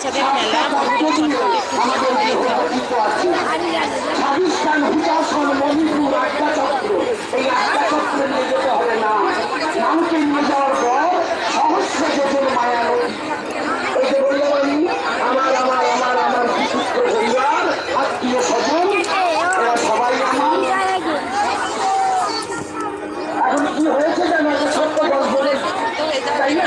বাচ্চাদের মেলা আমার আমার আমার আমার বিশুদ্ধ পরিবার আত্মীয় স্বজন সবাই আমার এখন কি হয়েছে জানো সত্য গল্প তাই না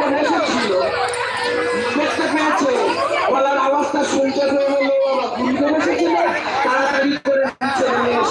বাড়িতে দেখতে পেয়েছে বলার আওয়াজটা শুনতে পেয়ে বলল বাবা ঘুরতে বসেছিল?